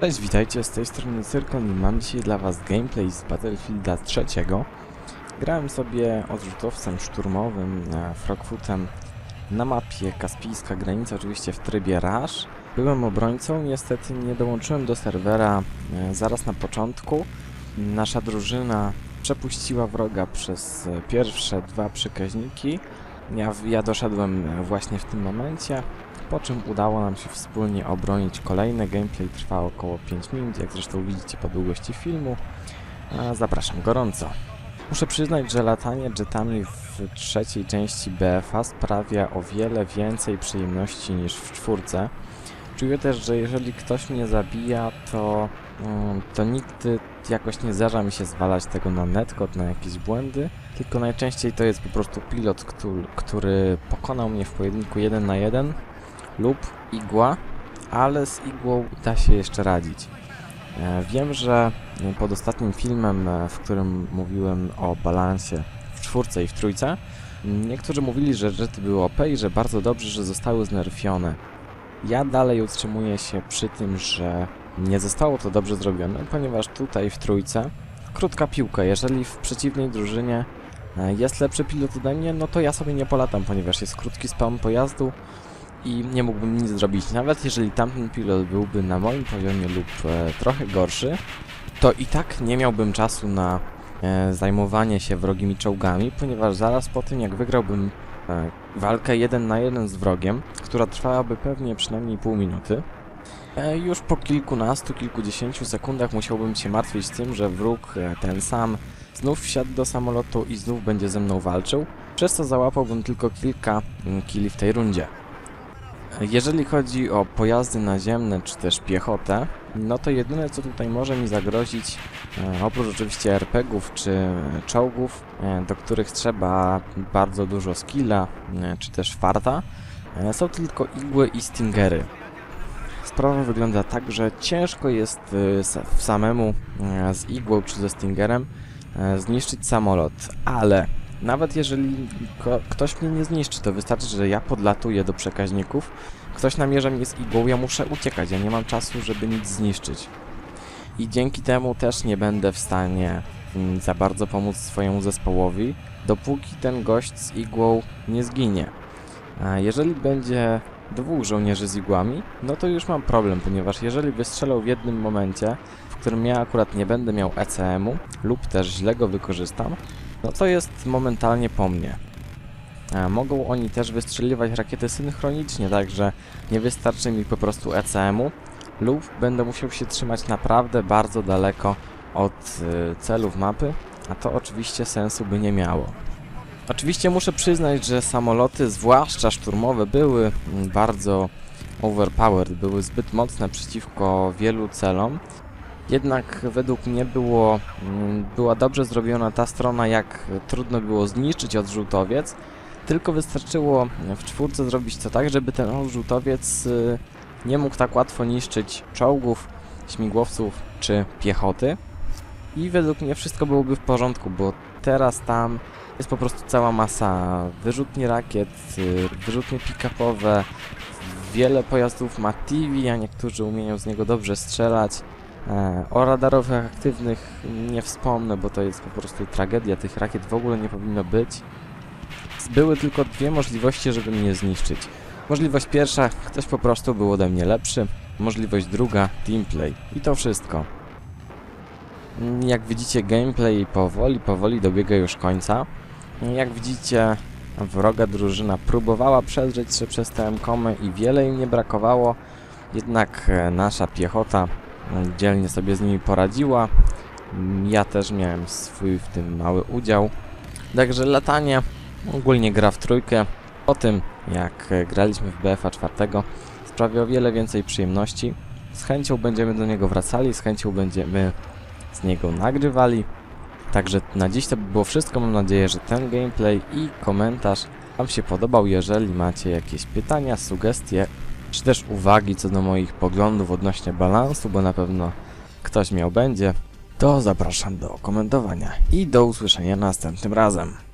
Cześć, witajcie, z tej strony Cyrkon i mam dzisiaj dla was gameplay z Battlefielda 3. Grałem sobie odrzutowcem szturmowym, e, Frogfootem na mapie Kaspijska Granica, oczywiście w trybie Rush. Byłem obrońcą, niestety nie dołączyłem do serwera e, zaraz na początku. Nasza drużyna przepuściła wroga przez e, pierwsze dwa przekaźniki. Ja, ja doszedłem e, właśnie w tym momencie po czym udało nam się wspólnie obronić kolejne. Gameplay trwa około 5 minut, jak zresztą widzicie po długości filmu. Zapraszam gorąco. Muszę przyznać, że latanie jetami w trzeciej części BFA sprawia o wiele więcej przyjemności niż w czwórce. Czuję też, że jeżeli ktoś mnie zabija, to, mm, to nigdy jakoś nie zdarza mi się zwalać tego na netcode, na jakieś błędy, tylko najczęściej to jest po prostu pilot, który, który pokonał mnie w pojedynku 1 na 1 lub igła, ale z igłą da się jeszcze radzić. E, Wiem, że pod ostatnim filmem, e, w którym mówiłem o balansie w czwórce i w trójce, niektórzy mówili, że jety były OP i że bardzo dobrze, że zostały znerfione. Ja dalej utrzymuję się przy tym, że nie zostało to dobrze zrobione, ponieważ tutaj w trójce krótka piłka, jeżeli w przeciwnej drużynie e, jest lepszy pilot ode mnie, no to ja sobie nie polatam, ponieważ jest krótki spawn pojazdu, i nie mógłbym nic zrobić. Nawet jeżeli tamten pilot byłby na moim poziomie lub e, trochę gorszy, to i tak nie miałbym czasu na e, zajmowanie się wrogimi czołgami, ponieważ zaraz po tym jak wygrałbym e, walkę jeden na jeden z wrogiem, która trwałaby pewnie przynajmniej pół minuty, e, już po kilkunastu, kilkudziesięciu sekundach musiałbym się martwić tym, że wróg e, ten sam znów wsiadł do samolotu i znów będzie ze mną walczył, przez co załapałbym tylko kilka mm, kili w tej rundzie. Jeżeli chodzi o pojazdy naziemne czy też piechotę, no to jedyne co tutaj może mi zagrozić, e, oprócz oczywiście RPGów czy czołgów, e, do których trzeba bardzo dużo skilla e, czy też farta, e, są tylko igły i stingery. Sprawa wygląda tak, że ciężko jest e, sa- samemu e, z igłą czy ze stingerem e, zniszczyć samolot, ale nawet jeżeli ktoś mnie nie zniszczy, to wystarczy, że ja podlatuję do przekaźników, ktoś namierza mnie z igłą, ja muszę uciekać, ja nie mam czasu, żeby nic zniszczyć. I dzięki temu też nie będę w stanie mm, za bardzo pomóc swojemu zespołowi, dopóki ten gość z igłą nie zginie. A jeżeli będzie dwóch żołnierzy z igłami, no to już mam problem, ponieważ jeżeli wystrzelą w jednym momencie, w którym ja akurat nie będę miał ECM-u lub też źle go wykorzystam, no to jest momentalnie po mnie. E, mogą oni też wystrzeliwać rakiety synchronicznie, także nie wystarczy mi po prostu ECM-u lub będę musiał się trzymać naprawdę bardzo daleko od y, celów mapy, a to oczywiście sensu by nie miało. Oczywiście muszę przyznać, że samoloty, zwłaszcza szturmowe, były mm, bardzo overpowered, były zbyt mocne przeciwko wielu celom. Jednak według mnie było, mm, była dobrze zrobiona ta strona, jak trudno było zniszczyć odrzutowiec. Tylko wystarczyło w czwórce zrobić to tak, żeby ten odrzutowiec y, nie mógł tak łatwo niszczyć czołgów, śmigłowców czy piechoty. I według mnie wszystko byłoby w porządku, bo teraz tam jest po prostu cała masa wyrzutni rakiet, y, wyrzutnie pick-upowe, wiele pojazdów ma TV, a niektórzy umieją z niego dobrze strzelać. E, O radarowych aktywnych nie wspomnę, bo to jest po prostu tragedia. Tych rakiet w ogóle nie powinno być. Były tylko dwie możliwości, żeby mnie zniszczyć. Możliwość pierwsza, ktoś po prostu był ode mnie lepszy. Możliwość druga, teamplay. I to wszystko. Mm, Jak widzicie, gameplay powoli, powoli dobiega już końca. Jak widzicie, wroga drużyna próbowała przedrzeć się przez te komy i wiele im nie brakowało. Jednak e, nasza piechota dzielnie sobie z nimi poradziła. Ja też miałem swój w tym mały udział. Także latanie ogólnie gra w trójkę. Po tym jak e, graliśmy w BFA 4 sprawia o wiele więcej przyjemności. Z chęcią będziemy do niego wracali, z chęcią będziemy z niego nagrywali. Także na dziś to by było wszystko. Mam nadzieję, że ten gameplay i komentarz Wam się podobał. Jeżeli macie jakieś pytania, sugestie, czy też uwagi co do moich poglądów odnośnie balansu, bo na pewno ktoś miał będzie, to zapraszam do komentowania i do usłyszenia następnym razem.